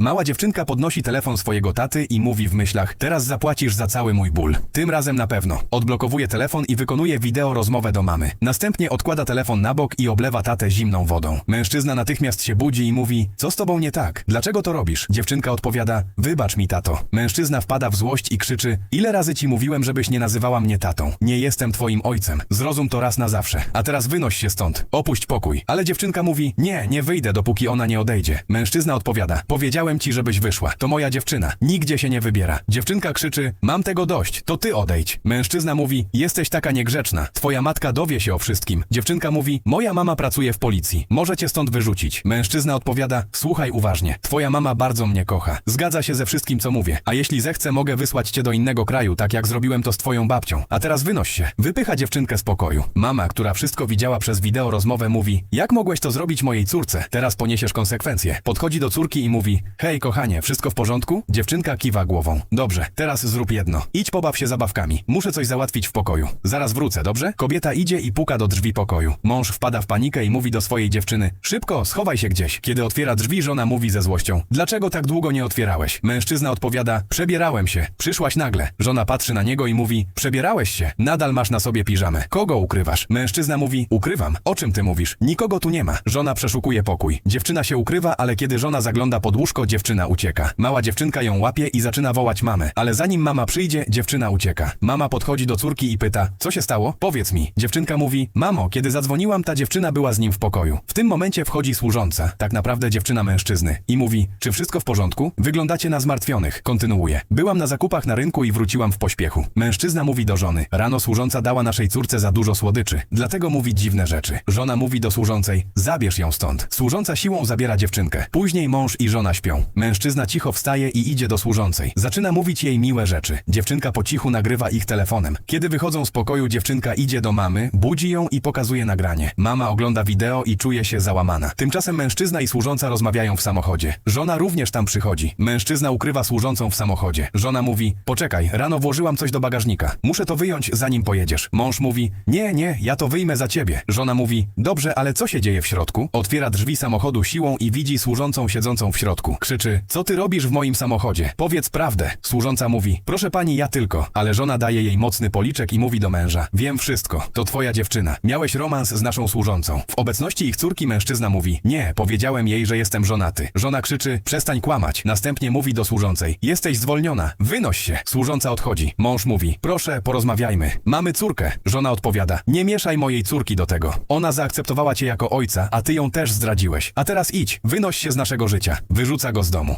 Mała dziewczynka podnosi telefon swojego taty i mówi w myślach, teraz zapłacisz za cały mój ból. Tym razem na pewno. Odblokowuje telefon i wykonuje wideo rozmowę do mamy. Następnie odkłada telefon na bok i oblewa tatę zimną wodą. Mężczyzna natychmiast się budzi i mówi, co z tobą nie tak? Dlaczego to robisz? Dziewczynka odpowiada, wybacz mi tato. Mężczyzna wpada w złość i krzyczy, ile razy ci mówiłem, żebyś nie nazywała mnie tatą. Nie jestem twoim ojcem. Zrozum to raz na zawsze. A teraz wynoś się stąd. Opuść pokój. Ale dziewczynka mówi, nie, nie wyjdę, dopóki ona nie odejdzie. Mężczyzna odpowiada, powiedziałem ci, żebyś wyszła. To moja dziewczyna. Nigdzie się nie wybiera. Dziewczynka krzyczy, mam tego dość, to ty odejdź. Mężczyzna mówi, jesteś taka niegrzeczna. Twoja matka dowie się o wszystkim. Dziewczynka mówi, moja mama pracuje w policji. Może cię stąd wyrzucić. Mężczyzna odpowiada, słuchaj uważnie. Twoja mama bardzo mnie kocha. Zgadza się ze wszystkim, co mówię. A jeśli zechcę, mogę wysłać cię do innego kraju, tak jak zrobiłem to z twoją babcią. A teraz wynoś się. Wypycha dziewczynkę z pokoju. Mama, która wszystko widziała przez wideo rozmowę, mówi, jak mogłeś to zrobić mojej córce? Teraz poniesiesz konsekwencje. Podchodzi do córki i mówi, hej kochanie, wszystko w porządku? Dziewczynka kiwa głową. Dobrze, teraz zrób jedno. Idź pobaw się zabawkami. Muszę coś załatwić w pokoju. Zaraz wrócę, dobrze? Kobieta idzie i puka do drzwi pokoju. Mąż wpada w panikę i mówi do swojej dziewczyny, szybko, schowaj się gdzieś. Kiedy otwiera drzwi, żona mówi ze złością, dlaczego tak długo nie otwierałeś? Mężczyzna odpowiada, przebierałem się. Przyszłaś nagle. Żona patrzy na niego i mówi, przebierałeś się. Nadal masz na sobie piżamę. Kogo ukrywasz? Mężczyzna mówi, ukrywam. O czym ty mówisz? Nikogo tu nie ma. Żona przeszukuje pokój. Dziewczyna się ukrywa, ale kiedy żona zagląda pod łóżko, dziewczyna ucieka. Mała dziewczynka ją łapie i zaczyna wołać mamę. Ale zanim mama przyjdzie, dziewczyna ucieka. Mama podchodzi do córki i pyta, co się stało? Powiedz mi. Dziewczynka mówi, mamo, kiedy zadzwoniłam, ta dziewczyna była z nim w pokoju. W tym momencie wchodzi służąca, tak naprawdę dziewczyna mężczyzny, i mówi, czy wszystko w porządku? Wyglądacie na zmartwionych. Kontynuuje. Byłam na zakupach na rynku i wróciłam w pośpiechu. Mężczyzna mówi do żony, rano służąca dała naszej córce za dużo słodyczy, dlatego mówi dziwne rzeczy. Żona mówi do służącej, zabierz ją stąd. Służąca siłą zabiera dziewczynkę. Później mąż i żona śpią. Mężczyzna cicho wstaje i idzie do służącej. Zaczyna mówić jej miłe rzeczy. Dziewczynka po cichu nagrywa ich telefonem. Kiedy wychodzą z pokoju, dziewczynka idzie do mamy, budzi ją i pokazuje nagranie. Mama ogląda wideo i czuje się załamana. Tymczasem mężczyzna i służąca rozmawiają w samochodzie. Żona również tam przychodzi. Mężczyzna ukrywa służącą w samochodzie. Żona mówi, poczekaj, rano włożyłam coś do bagażnika. Muszę to wyjąć, zanim pojedziesz. Mąż mówi, nie, nie, ja to wyjmę za ciebie. Żona mówi, dobrze, ale co się dzieje w środku? Otwiera drzwi samochodu siłą i widzi służącą siedzącą w środku. Krzyczy, co ty robisz w moim samochodzie? Powiedz prawdę. Służąca mówi, proszę pani, ja tylko. Ale żona daje jej mocny policzek i mówi do męża, wiem wszystko, to twoja dziewczyna. Miałeś romans z naszą służącą. W obecności ich córki mężczyzna mówi, nie, powiedziałem jej, że jestem żonaty. Żona krzyczy, przestań kłamać. Następnie mówi do służącej, jesteś zwolniona, wynoś się. Służąca odchodzi. Mąż mówi, proszę, porozmawiajmy. Mamy córkę. Żona odpowiada, nie mieszaj mojej córki do tego. Ona zaakceptowała cię jako ojca, a ty ją też zdradziłeś. A teraz idź, wynoś się z naszego życia. Wyrzuca go z domu.